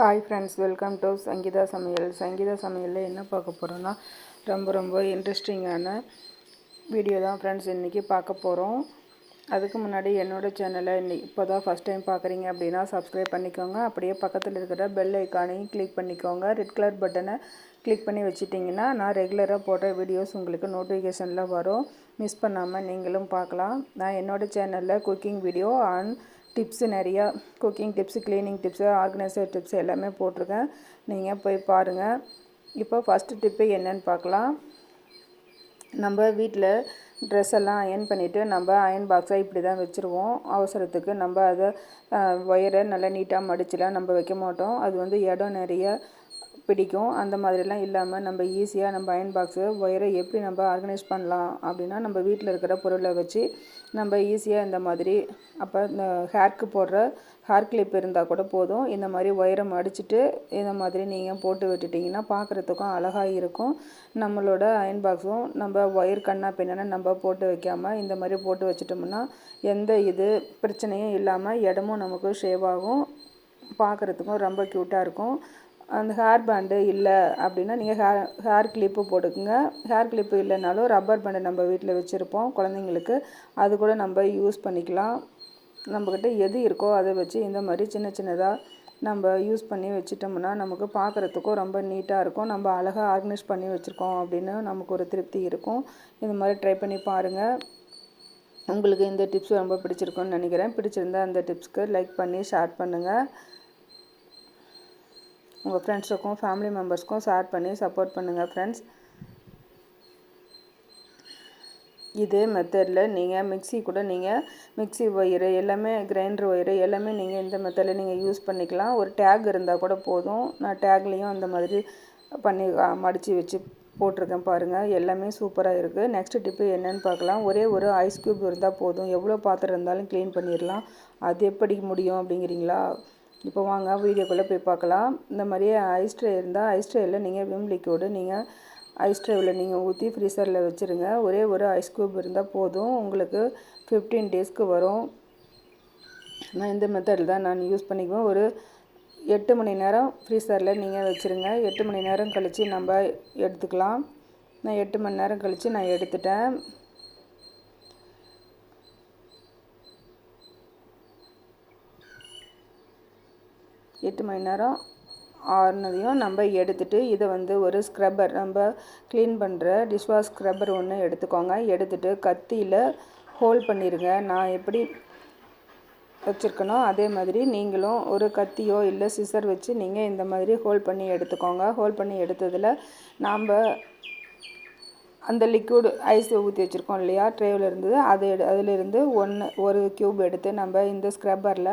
Hi friends welcome to Sangeetha சமையல் சங்கீதா சமையலில் என்ன பார்க்க போகிறோன்னா ரொம்ப ரொம்ப இன்ட்ரெஸ்டிங்கான வீடியோ தான் ஃப்ரெண்ட்ஸ் இன்றைக்கி பார்க்க போகிறோம் அதுக்கு முன்னாடி என்னோடய சேனலை இன்னைக்கு இப்போ தான் ஃபஸ்ட் டைம் பார்க்குறீங்க அப்படின்னா சப்ஸ்கிரைப் பண்ணிக்கோங்க. அப்படியே பக்கத்தில் இருக்கிற பெல் ஐக்கானையும் கிளிக் பண்ணிக்கோங்க. ரெட் கலர் பட்டனை கிளிக் பண்ணி வச்சுட்டிங்கன்னா நான் ரெகுலராக போடுற வீடியோஸ் உங்களுக்கு நோட்டிஃபிகேஷனில் வரும். மிஸ் பண்ணாமல் நீங்களும் பார்க்கலாம். நான் என்னோடய சேனலில் குக்கிங் வீடியோ ஆன் டிப்ஸு நிறையா cooking tips cleaning tips organiser tips எல்லாமே போட்டிருக்கேன். நீங்கள் போய் பாருங்கள் இப்போ ஃபஸ்ட்டு டிப்பு என்னன்னு பார்க்கலாம். நம்ம வீட்டில் ட்ரெஸ் எல்லாம் அயன் பண்ணிவிட்டு நம்ம அயன் பாக்ஸை இப்படி தான் வச்சுருவோம். அவசரத்துக்கு நம்ம அதை ஒயரை நல்லா நீட்டாக மடிச்சுலாம் நம்ம வைக்க மாட்டோம். அது வந்து இடம் நிறைய பிடிக்கும். அந்த மாதிரிலாம் இல்லாமல் நம்ம ஈஸியாக நம்ம அயன் பாக்ஸு ஒயரை எப்படி நம்ம ஆர்கனைஸ் பண்ணலாம் அப்படின்னா நம்ம வீட்டில் இருக்கிற பொருளை வச்சு நம்ம ஈஸியாக இந்த மாதிரி அப்போ இந்த ஹேர்க்கு போடுற ஹேர் கிளிப் இருந்தால் கூட போதும். இந்த மாதிரி ஒயரை மடிச்சுட்டு இந்த மாதிரி நீங்கள் போட்டு விட்டுட்டிங்கன்னா பார்க்குறதுக்கும் அழகாக இருக்கும். நம்மளோட அயன் பாக்ஸும் நம்ம ஒயர் கண்ணா பின்னா நம்ம போட்டு வைக்காமல் இந்த மாதிரி போட்டு வச்சிட்டோம்னா எந்த இது பிரச்சனையும் இல்லாமல் இடமும் நமக்கு ஷேவ் ஆகும். பார்க்குறதுக்கும் ரொம்ப க்யூட்டாக இருக்கும். அந்த ஹேர் பேண்டு இல்லை அப்படின்னா நீங்கள் ஹேர் ஹேர் கிளிப்பு போட்டுக்குங்க. ஹேர் கிளிப்பு இல்லைனாலும் ரப்பர் பேண்டு நம்ம வீட்டில் வச்சுருப்போம் குழந்தைங்களுக்கு. அது கூட நம்ம யூஸ் பண்ணிக்கலாம். நம்மக்கிட்ட எது இருக்கோ அதை வச்சு இந்த மாதிரி சின்ன சின்னதாக நம்ம யூஸ் பண்ணி வச்சிட்டோம்னா நமக்கு பார்க்குறதுக்கும் ரொம்ப நீட்டாக இருக்கும். நம்ம அழகாக ஆர்கனைஸ் பண்ணி வச்சுருக்கோம் அப்படின்னு நமக்கு ஒரு திருப்தி இருக்கும். இந்த மாதிரி ட்ரை பண்ணி பாருங்கள் உங்களுக்கு இந்த டிப்ஸ் ரொம்ப பிடிச்சிருக்குன்னு நினைக்கிறேன். பிடிச்சிருந்தா அந்த டிப்ஸ்க்கு லைக் பண்ணி ஷேர் பண்ணுங்கள் உங்கள் ஃப்ரெண்ட்ஸுக்கும் ஃபேமிலி மெம்பர்ஸ்க்கும் ஷேர் பண்ணி சப்போர்ட் பண்ணுங்கள் ஃப்ரெண்ட்ஸ். இதே மெத்தடில் நீங்கள் மிக்சி கூட நீங்கள் மிக்சி ஒயரு எல்லாமே கிரைண்டர் ஒயரு எல்லாமே நீங்கள் இந்த மெத்தடில் நீங்கள் யூஸ் பண்ணிக்கலாம். ஒரு டேக் இருந்தால் கூட போதும். நான் டேக்லேயும் அந்த மாதிரி பண்ணி மடித்து வச்சு போட்டிருக்கேன் பாருங்கள் எல்லாமே சூப்பராக இருக்குது நெக்ஸ்ட் டிப்பு என்னென்னு பார்க்கலாம். ஒரே ஒரு ஐஸ் க்யூப் இருந்தால் போதும். எவ்வளோ பாத்திரம் இருந்தாலும் க்ளீன் பண்ணிடலாம் அது எப்படி முடியும் அப்படிங்கிறீங்களா? இப்போ வாங்க வீடியோக்குள்ளே போய் பார்க்கலாம். இந்த மாதிரியே ஐஸ் ட்ரே இருந்தால் ஐஸ் ட்ரேயில் நீங்கள் விம் லிக்விடு நீங்கள் ஐஸ் ட்ரேவில் நீங்கள் ஊற்றி ஃப்ரீசரில் வச்சுருங்க. ஒரே ஒரு ஐஸ் க்யூப் இருந்தால் போதும். உங்களுக்கு ஃபிஃப்டீன் டேஸ்க்கு வரும். நான் இந்த மெத்தடில் தான் நான் யூஸ் பண்ணிக்குவேன். ஒரு எட்டு மணி நேரம் ஃப்ரீசரில் நீங்கள் வச்சுருங்க. எட்டு மணி நேரம் கழித்து நம்ம எடுத்துக்கலாம். நான் எட்டு மணி நேரம் கழித்து நான் எடுத்துட்டேன். எட்டு மணி நேரம் ஆறுனதையும் நம்ம எடுத்துகிட்டு இதை வந்து ஒரு ஸ்க்ரப்பர் நம்ம க்ளீன் பண்ணுற டிஷ்வாஷ் ஸ்க்ரப்பர் ஒன்று எடுத்துக்கோங்க. எடுத்துகிட்டு கத்தியில் ஹோல் பண்ணிடுங்க நான் எப்படி வச்சுருக்கணும் அதே மாதிரி நீங்களும் ஒரு கத்தியோ இல்லை சிசர் வச்சு நீங்கள் இந்த மாதிரி ஹோல் பண்ணி எடுத்துக்கோங்க. ஹோல் பண்ணி எடுத்ததில் நாம் அந்த லிக்விட் ஐஸ் ஊற்றி வச்சுருக்கோம் இல்லையா? ட்ரேவில் இருந்தது. அது அதிலிருந்து ஒன்று ஒரு க்யூப் எடுத்து நம்ம இந்த ஸ்க்ரப்பரில்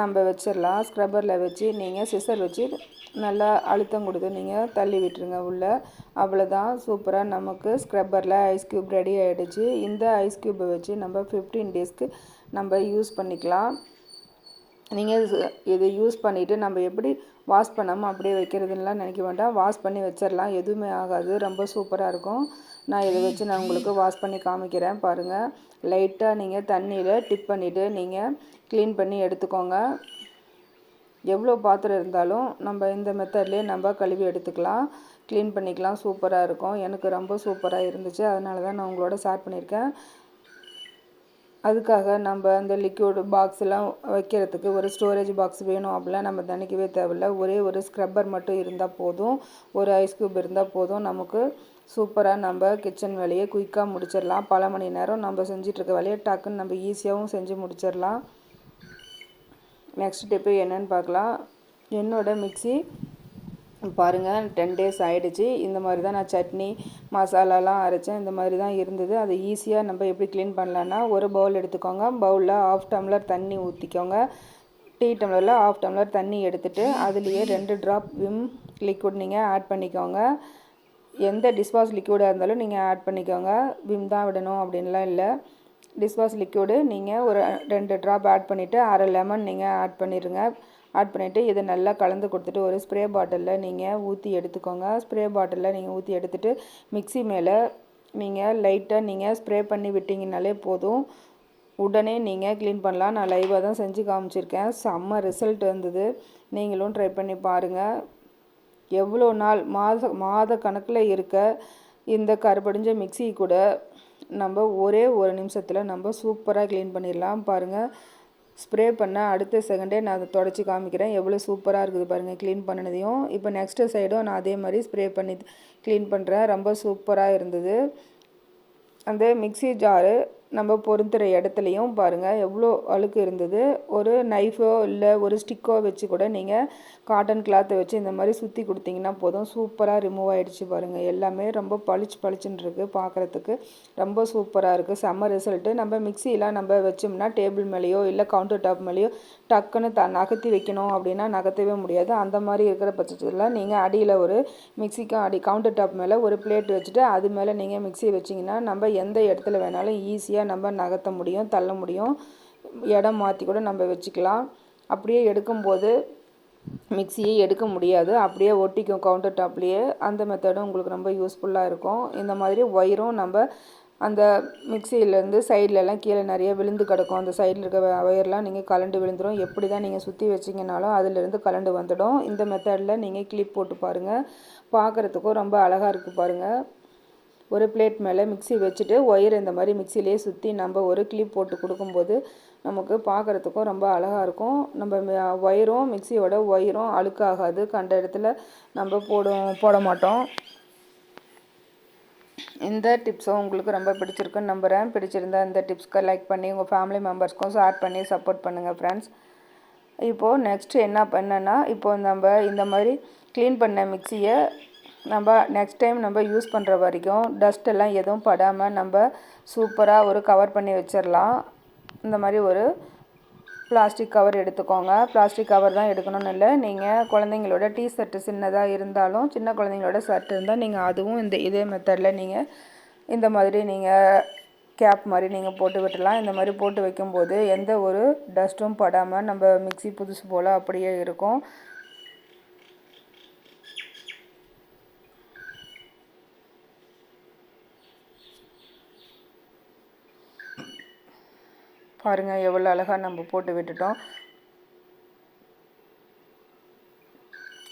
நம்ம வச்சிடலாம். ஸ்க்ரப்பரில் வச்சு நீங்கள் சிசர் வச்சு நல்லா அழுத்தம் கொடுத்து நீங்கள் தள்ளி விட்டுருங்க உள்ளே. அவ்வளோதான் சூப்பராக நமக்கு ஸ்க்ரப்பரில் ஐஸ் க்யூப் ரெடி ஆகிடுச்சு இந்த ஐஸ் க்யூப்பை வச்சு நம்ம ஃபிஃப்டீன் டேஸ்க்கு நம்ம யூஸ் பண்ணிக்கலாம். நீங்கள் இது யூஸ் பண்ணிவிட்டு நம்ம எப்படி வாஷ் பண்ணாமல் அப்படியே வைக்கிறதுலாம் நினைக்க வேண்டாம். வாஷ் பண்ணி வச்சிடலாம். எதுவுமே ஆகாது. ரொம்ப சூப்பராக இருக்கும். நான் இதை வச்சு நான் உங்களுக்கு வாஷ் பண்ணி காமிக்கிறேன். பாருங்கள் லைட்டாக நீங்கள் தண்ணியில் டிப் பண்ணிவிட்டு நீங்கள் க்ளீன் பண்ணி எடுத்துக்கோங்க. எவ்வளோ பாத்திரம் இருந்தாலும் நம்ம இந்த மெத்தட்லேயே நம்ம கழுவி எடுத்துக்கலாம். க்ளீன் பண்ணிக்கலாம். சூப்பராக இருக்கும். எனக்கு ரொம்ப சூப்பராக இருந்துச்சு. அதனால தான் நான் உங்களோட ஷேர் பண்ணியிருக்கேன். அதுக்காக நம்ம அந்த லிக்யூடு பாக்ஸ்லாம் வைக்கிறதுக்கு ஒரு ஸ்டோரேஜ் பாக்ஸ் வேணும் அப்படிலாம் நம்ம நினைக்கவே தேவையில்ல. ஒரே ஒரு ஸ்க்ரப்பர் மட்டும் இருந்தால் போதும். ஒரு ஐஸ் க்யூப் இருந்தால் போதும். நமக்கு சூப்பராக நம்ம கிச்சன் வேலையை குயிக்காக முடிச்சிடலாம். பல மணி நேரம் நம்ம செஞ்சிட்ருக்க வேலையை டக்குன்னு நம்ம ஈஸியாகவும் செஞ்சு முடிச்சிடலாம். நெக்ஸ்ட் டிப்பு என்னென்னு பார்க்கலாம். என்னோடய மிக்சி பாருங்கள் டென் டேஸ் ஆகிடுச்சு இந்த மாதிரி தான் நான் சட்னி மசாலாலாம் அரைச்சேன். இந்த மாதிரி தான் இருந்தது. அதை ஈஸியாக நம்ம எப்படி க்ளீன் பண்ணலான்னா ஒரு பவுல் எடுத்துக்கோங்க. பவுலில் ஆஃப் டம்ளர் தண்ணி ஊற்றிக்கோங்க டீ டம்ளரில் ஆஃப் டம்ளர் தண்ணி எடுத்துகிட்டு அதுலேயே ரெண்டு ட்ராப் விம் லிக்விட் நீங்கள் ஆட் பண்ணிக்கோங்க. எந்த டிஷ்வாஷ் லிக்விடாக இருந்தாலும் நீங்கள் ஆட் பண்ணிக்கோங்க. விம் தான் விடணும் அப்படின்லாம் இல்லை. டிஷ்வாஷ் லிக்விடு நீங்கள் ஒரு ரெண்டு ட்ராப் ஆட் பண்ணிவிட்டு அரை லெமன் நீங்கள் ஆட் பண்ணிடுங்க ஆட் பண்ணிவிட்டு இதை நல்லா கலந்து கொடுத்துட்டு ஒரு ஸ்ப்ரே பாட்டிலில் நீங்கள் ஊற்றி எடுத்துக்கோங்க. ஸ்ப்ரே பாட்டிலில் நீங்கள் ஊற்றி எடுத்துகிட்டு மிக்சி மேலே நீங்கள் லைட்டாக நீங்கள் ஸ்ப்ரே பண்ணி விட்டிங்கனாலே போதும். உடனே நீங்கள் க்ளீன் பண்ணலாம். நான் லைவாக தான் செஞ்சு காமிச்சிருக்கேன். செம்ம ரிசல்ட் வந்தது. நீங்களும் ட்ரை பண்ணி பாருங்கள் எவ்வளோ நாள் மாத மாத கணக்கில் இருக்க இந்த கருப்படிஞ்ச மிக்சி கூட நம்ம ஒரே ஒரு நிமிஷத்தில் நம்ம சூப்பராக க்ளீன் பண்ணிடலாம். பாருங்கள் ஸ்ப்ரே பண்ண அடுத்த செகண்டே நான் அதை தொடச்சி காமிக்கிறேன். எவ்வளோ சூப்பராக இருக்குது பாருங்கள் க்ளீன் பண்ணினதையும். இப்போ நெக்ஸ்ட்டு சைடும் நான் அதே மாதிரி ஸ்ப்ரே பண்ணி க்ளீன் பண்ணுறேன் ரொம்ப சூப்பராக இருந்தது. அந்த மிக்சி ஜாரு நம்ம பொருந்துகிற இடத்துலையும் பாருங்கள் எவ்வளோ அழுக்கு இருந்தது. ஒரு நைஃபோ இல்லை ஒரு ஸ்டிக்கோ வச்சு கூட நீங்கள் காட்டன் கிளாத்தை வச்சு இந்த மாதிரி சுற்றி கொடுத்தீங்கன்னா போதும். சூப்பராக ரிமூவ் ஆகிடுச்சு பாருங்கள் எல்லாமே ரொம்ப பளிச்சு பளிச்சுன்னு இருக்குது பார்க்குறதுக்கு ரொம்ப சூப்பராக இருக்குது செம்ம ரிசல்ட்டு நம்ம மிக்சியெலாம் நம்ம வச்சோம்னா டேபிள் மேலேயோ இல்லை கவுண்டர் டாப் மேலேயோ டக்குன்னு த நகர்த்தி வைக்கணும் அப்படின்னா நகர்த்தவே முடியாது. அந்த மாதிரி இருக்கிற பட்சத்தில் நீங்கள் அடியில் ஒரு மிக்சிக்கும் அடி கவுண்டர் டாப் மேலே ஒரு பிளேட் வச்சுட்டு அது மேலே நீங்கள் மிக்சி வச்சிங்கன்னா நம்ம எந்த இடத்துல வேணாலும் ஈஸியாக நம்ம நகர்த்த முடியும் தள்ள முடியும். இடம் மாற்றி கூட நம்ம வச்சுக்கலாம். அப்படியே எடுக்கும்போது மிக்சியை எடுக்க முடியாது. அப்படியே ஒட்டிக்கும் கவுண்டர் டாப்லேயே அந்த மெத்தடும் உங்களுக்கு ரொம்ப யூஸ்ஃபுல்லாக இருக்கும். இந்த மாதிரி ஒயரும் நம்ம அந்த மிக்சியிலேருந்து சைட்லலாம் கீழே நிறைய விழுந்து கிடக்கும். அந்த சைடில் இருக்க ஒயர்லாம் நீங்கள் கலண்டு விழுந்துடும் எப்படி தான் நீங்கள் சுற்றி வச்சிங்கனாலும் அதிலிருந்து கலண்டு வந்துடும். இந்த மெத்தடில் நீங்கள் கிளிப் போட்டு பாருங்கள் பார்க்குறதுக்கும் ரொம்ப அழகாக இருக்குது பாருங்கள் ஒரு பிளேட் மேலே மிக்சி வச்சுட்டு ஒயர் இந்த மாதிரி மிக்சிலே சுற்றி நம்ம ஒரு கிளிப் போட்டு கொடுக்கும்போது நமக்கு பார்க்குறதுக்கும் ரொம்ப அழகாக இருக்கும். நம்ம ஒயரும் மிக்சியோட ஒயரும் அழுக்காகாது. கண்ட இடத்துல நம்ம போடும் போட மாட்டோம். இந்த டிப்ஸும் உங்களுக்கு ரொம்ப பிடிச்சிருக்குன்னு நம்புகிறேன் பிடிச்சிருந்தா இந்த டிப்ஸ்க்கு லைக் பண்ணி உங்கள் ஃபேமிலி மெம்பர்ஸ்க்கும் ஷேர் பண்ணி சப்போர்ட் பண்ணுங்கள் ஃப்ரெண்ட்ஸ் இப்போது நெக்ஸ்ட்டு என்ன பண்ணேன்னா இப்போது நம்ம இந்த மாதிரி க்ளீன் பண்ண மிக்சியை நம்ம நெக்ஸ்ட் டைம் நம்ம யூஸ் பண்ணுற வரைக்கும் டஸ்ட் எல்லாம் எதுவும் படாமல் நம்ம சூப்பராக ஒரு கவர் பண்ணி வச்சிடலாம் இந்த மாதிரி ஒரு பிளாஸ்டிக் கவர் எடுத்துக்கோங்க. பிளாஸ்டிக் கவர் தான் எடுக்கணும்னு இல்லை. நீங்கள் குழந்தைங்களோட டீ ஷர்ட்டு சின்னதாக இருந்தாலும் சின்ன குழந்தைங்களோட ஷர்ட் இருந்தால் நீங்கள் அதுவும் இந்த இதே மெத்தடில் நீங்கள் இந்த மாதிரி நீங்கள் கேப் மாதிரி நீங்கள் போட்டு விட்டுலாம் இந்த மாதிரி போட்டு வைக்கும்போது எந்த ஒரு டஸ்ட்டும் படாமல் நம்ம மிக்சி புதுசு போல் அப்படியே இருக்கும். பாருங்கள் எவ்வளோ அழகாக நம்ம போட்டு விட்டுட்டோம்.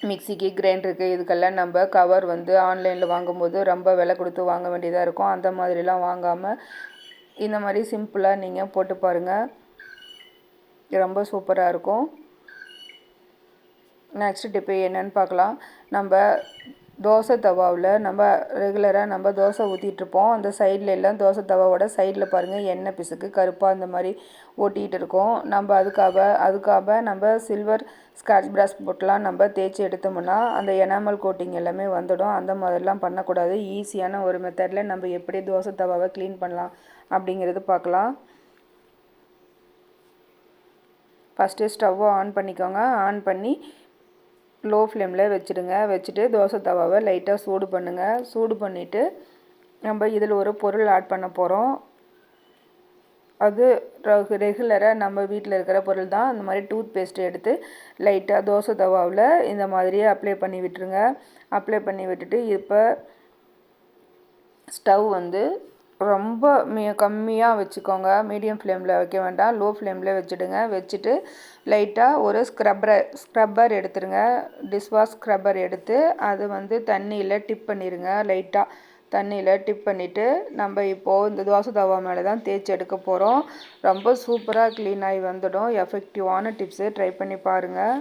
மிக்சிக்கு கிரைண்டருக்கு இதுக்கெல்லாம் நம்ம கவர் வந்து ஆன்லைனில் வாங்கும்போது ரொம்ப விலை கொடுத்து வாங்க வேண்டியதாக இருக்கும். அந்த மாதிரிலாம் வாங்காமல் இந்த மாதிரி சிம்பிளாக நீங்கள் போட்டு பாருங்கள் ரொம்ப சூப்பராக இருக்கும். நெக்ஸ்ட் டிப்பு என்னென்னு பார்க்கலாம். நம்ம தோசை தவாவில் நம்ம ரெகுலராக நம்ம தோசை ஊற்றிட்டுருப்போம் அந்த சைடில் எல்லாம் தோசை தவாவோட சைடில் பாருங்கள் எண்ணெய் பிசுக்கு கருப்பாக அந்த மாதிரி ஓட்டிகிட்டு இருக்கோம். நம்ம அதுக்காக அதுக்காக நம்ம சில்வர் ஸ்காட்ச் ப்ரஷ் போட்டுலாம் நம்ம தேய்ச்சி எடுத்தோம்னா அந்த எனாமல் கோட்டிங் எல்லாமே வந்துடும். அந்த மாதிரிலாம் பண்ணக்கூடாது. ஈஸியான ஒரு மெத்தடில் நம்ம எப்படி தோசை தவாவை க்ளீன் பண்ணலாம் அப்படிங்கிறது பார்க்கலாம். ஃபஸ்ட்டு ஸ்டவ்வை ஆன் பண்ணிக்கோங்க. ஆன் பண்ணி லோ ஃப்ளேமில் வச்சுடுங்க. வச்சுட்டு தோசை தவாவை லைட்டாக சூடு பண்ணுங்கள் சூடு பண்ணிவிட்டு நம்ம இதில் ஒரு பொருள் ஆட் பண்ண போகிறோம். அது ரெகுலராக நம்ம வீட்டில் இருக்கிற பொருள் தான். அந்த மாதிரி டூத் பேஸ்ட்டு எடுத்து லைட்டாக தோசை தவாவில் இந்த மாதிரியே அப்ளை பண்ணி விட்டுருங்க. அப்ளை பண்ணி விட்டுட்டு இப்போ ஸ்டவ் வந்து ரொம்ப மீ கம்மியாக வச்சுக்கோங்க. மீடியம் ஃப்ளேமில் வைக்க வேண்டாம். லோ ஃப்ளேமில் வச்சுடுங்க. வச்சுட்டு லைட்டாக ஒரு ஸ்க்ரப்பரை ஸ்க்ரப்பர் எடுத்துருங்க. டிஷ்வாஷ் ஸ்க்ரப்பர் எடுத்து அது வந்து தண்ணியில் டிப் பண்ணிடுங்க லைட்டாக தண்ணியில் டிப் பண்ணிவிட்டு நம்ம இப்போது இந்த தோசை தவா மேலே தான் தேய்ச்சி எடுக்க போகிறோம் ரொம்ப சூப்பராக க்ளீன் ஆகி வந்துடும். எஃபெக்டிவான டிப்ஸு ட்ரை பண்ணி பாருங்கள்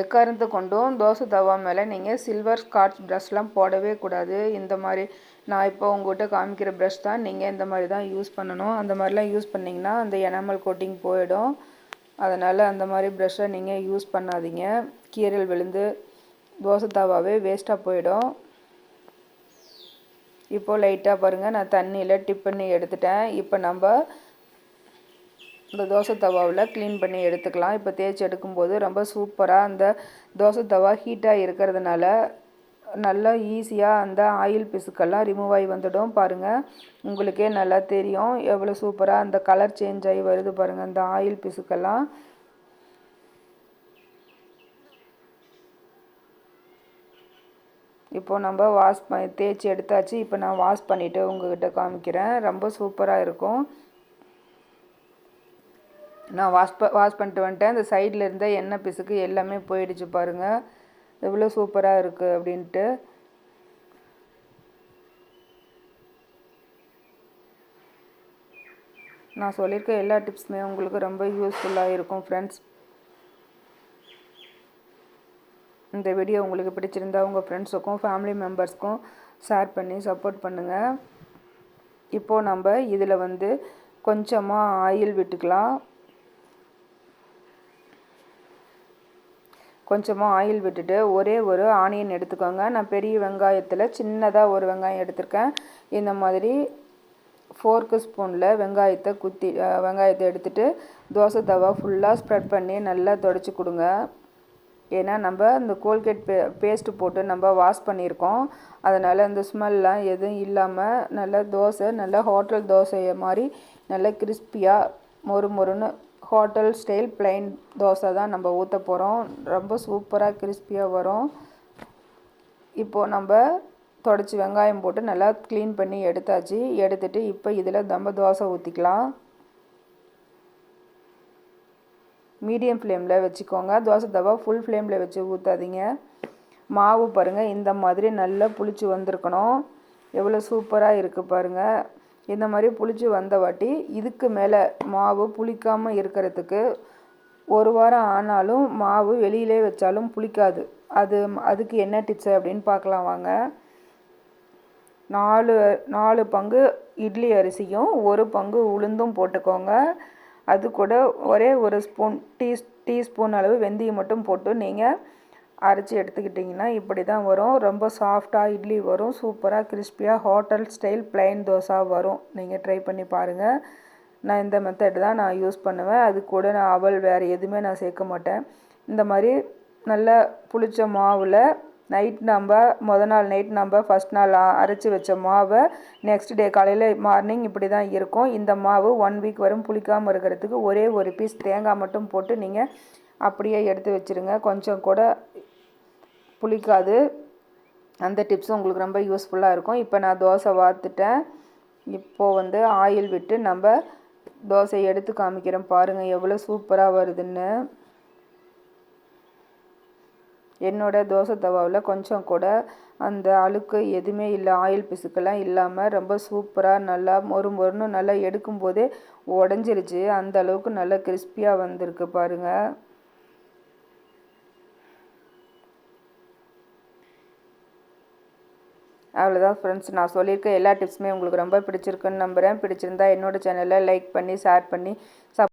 எக்காரந்து கொண்டும் தோசை தவா மேலே நீங்கள் சில்வர் ஸ்காட்ச் ப்ரஷ்லாம் போடவே கூடாது. இந்த மாதிரி நான் இப்போ உங்கள்கிட்ட காமிக்கிற ப்ரஷ் தான். நீங்கள் இந்த மாதிரி தான் யூஸ் பண்ணணும். அந்த மாதிரிலாம் யூஸ் பண்ணிங்கன்னா அந்த எனாமல் கோட்டிங் போயிடும். அதனால் அந்த மாதிரி ப்ரஷ்ஷை நீங்கள் யூஸ் பண்ணாதீங்க. கீரல் விழுந்து தோசை தவாவே வேஸ்ட்டாக போயிடும். இப்போது லைட்டாக பாருங்கள் நான் தண்ணியில் டிப் பண்ணி எடுத்துட்டேன். இப்போ நம்ம இந்த தோசை தவாவில் க்ளீன் பண்ணி எடுத்துக்கலாம். இப்போ தேய்ச்சி எடுக்கும்போது ரொம்ப சூப்பராக அந்த தோசை தவா ஹீட்டாக இருக்கிறதுனால நல்லா ஈஸியாக அந்த ஆயில் பிசுக்கெல்லாம் ரிமூவ் ஆகி வந்துடும். பாருங்கள் உங்களுக்கே நல்லா தெரியும். எவ்வளோ சூப்பராக அந்த கலர் சேஞ்ச் ஆகி வருது பாருங்கள் அந்த ஆயில் பிசுக்கெல்லாம். இப்போது நம்ம வாஷ் பண்ணி தேய்ச்சி எடுத்தாச்சு. இப்போ நான் வாஷ் பண்ணிவிட்டு உங்கள்கிட்ட காமிக்கிறேன். ரொம்ப சூப்பராக இருக்கும். நான் வாஷ் ப வாஷ் பண்ணிட்டு வந்துட்டேன். இந்த சைடில் இருந்த எண்ணெய் பிசுக்கு எல்லாமே போயிடுச்சு பாருங்கள் எவ்வளோ சூப்பராக இருக்குது அப்படின்ட்டு. நான் சொல்லியிருக்க எல்லா டிப்ஸுமே உங்களுக்கு ரொம்ப யூஸ்ஃபுல்லாக இருக்கும் ஃப்ரெண்ட்ஸ் இந்த வீடியோ உங்களுக்கு பிடிச்சிருந்தா உங்கள் ஃப்ரெண்ட்ஸுக்கும் ஃபேமிலி மெம்பர்ஸ்க்கும் ஷேர் பண்ணி சப்போர்ட் பண்ணுங்கள் இப்போது நம்ம இதில் வந்து கொஞ்சமாக ஆயில் விட்டுக்கலாம். கொஞ்சமாக ஆயில் விட்டுட்டு ஒரே ஒரு ஆனியன் எடுத்துக்கோங்க. நான் பெரிய வெங்காயத்தில் சின்னதாக ஒரு வெங்காயம் எடுத்திருக்கேன். இந்த மாதிரி ஃபோர்க்கு ஸ்பூனில் வெங்காயத்தை குத்தி வெங்காயத்தை எடுத்துகிட்டு தோசை தவா ஃபுல்லாக ஸ்ப்ரெட் பண்ணி நல்லா தொடச்சி கொடுங்க. ஏன்னா நம்ம இந்த கோல்கேட் பே பேஸ்ட்டு போட்டு நம்ம வாஷ் பண்ணியிருக்கோம். அதனால் அந்த ஸ்மெல்லாம் எதுவும் இல்லாமல் நல்லா தோசை நல்லா ஹோட்டல் தோசையை மாதிரி நல்லா கிறிஸ்பியாக மொறு மொறுன்னு ஹோட்டல் ஸ்டைல் பிளைன் தோசை தான் நம்ம ஊற்ற போகிறோம் ரொம்ப சூப்பராக கிறிஸ்பியாக வரும். இப்போது நம்ம தொடச்சி வெங்காயம் போட்டு நல்லா க்ளீன் பண்ணி எடுத்தாச்சு. எடுத்துட்டு இப்போ இதில் நம்ம தோசை ஊற்றிக்கலாம் மீடியம் ஃப்ளேமில் வச்சுக்கோங்க. தோசை தவா ஃபுல் ஃப்ளேமில் வச்சு ஊற்றாதீங்க மாவு பாருங்கள் இந்த மாதிரி நல்லா புளிச்சு வந்திருக்கணும். எவ்வளோ சூப்பராக இருக்குது பாருங்கள் இந்த மாதிரி புளிச்சு வந்த வாட்டி இதுக்கு மேலே மாவு புளிக்காமல் இருக்கிறதுக்கு ஒரு வாரம் ஆனாலும் மாவு வெளியிலே வச்சாலும் புளிக்காது. அது அதுக்கு என்ன டிப்ஸு அப்படின்னு பார்க்கலாம் வாங்க. நாலு நாலு பங்கு இட்லி அரிசியும் ஒரு பங்கு உளுந்தும் போட்டுக்கோங்க. அது கூட ஒரே ஒரு ஸ்பூன் டீ டீஸ்பூன் அளவு வெந்தயம் மட்டும் போட்டு நீங்கள் அரைச்சி எடுத்துக்கிட்டிங்கன்னா இப்படி தான் வரும். ரொம்ப சாஃப்டாக இட்லி வரும். சூப்பராக கிறிஸ்பியாக ஹோட்டல் ஸ்டைல் பிளைன் தோசை வரும். நீங்கள் ட்ரை பண்ணி பாருங்கள் நான் இந்த மெத்தட் தான் நான் யூஸ் பண்ணுவேன். அது கூட நான் அவல் வேறு எதுவுமே நான் சேர்க்க மாட்டேன். இந்த மாதிரி நல்லா புளிச்ச மாவில் நைட் நம்ம மொதல் நாள் நைட் நம்ம ஃபஸ்ட் நாள் அரைச்சி வச்ச மாவை நெக்ஸ்ட் டே காலையில் மார்னிங் இப்படி தான் இருக்கும். இந்த மாவு ஒன் வீக் வரும். புளிக்காமல் இருக்கிறதுக்கு ஒரே ஒரு பீஸ் தேங்காய் மட்டும் போட்டு நீங்கள் அப்படியே எடுத்து வச்சுருங்க. கொஞ்சம் கூட புளிக்காது. அந்த டிப்ஸும் உங்களுக்கு ரொம்ப யூஸ்ஃபுல்லாக இருக்கும். இப்போ நான் தோசை வார்த்துட்டேன். இப்போது வந்து ஆயில் விட்டு நம்ம தோசையை எடுத்து காமிக்கிறேன் பாருங்கள் எவ்வளோ சூப்பராக வருதுன்னு. என்னோடய தோசை தவாவில் கொஞ்சம் கூட அந்த அழுக்கு எதுவுமே இல்லை. ஆயில் பிசுக்கெல்லாம் இல்லாமல் ரொம்ப சூப்பராக நல்லா மொறு மொறுன்னு நல்லா எடுக்கும்போதே உடஞ்சிருச்சு. அந்த அளவுக்கு நல்லா கிறிஸ்பியாக வந்திருக்கு பாருங்கள் அவ்வளோதான் ஃப்ரெண்ட்ஸ் நான் சொல்லியிருக்க எல்லா டிப்ஸுமே உங்களுக்கு ரொம்ப பிடிச்சிருக்குன்னு நம்புகிறேன் பிடிச்சிருந்தா என்னோடய சேனலை லைக் பண்ணி ஷேர் பண்ணி சப்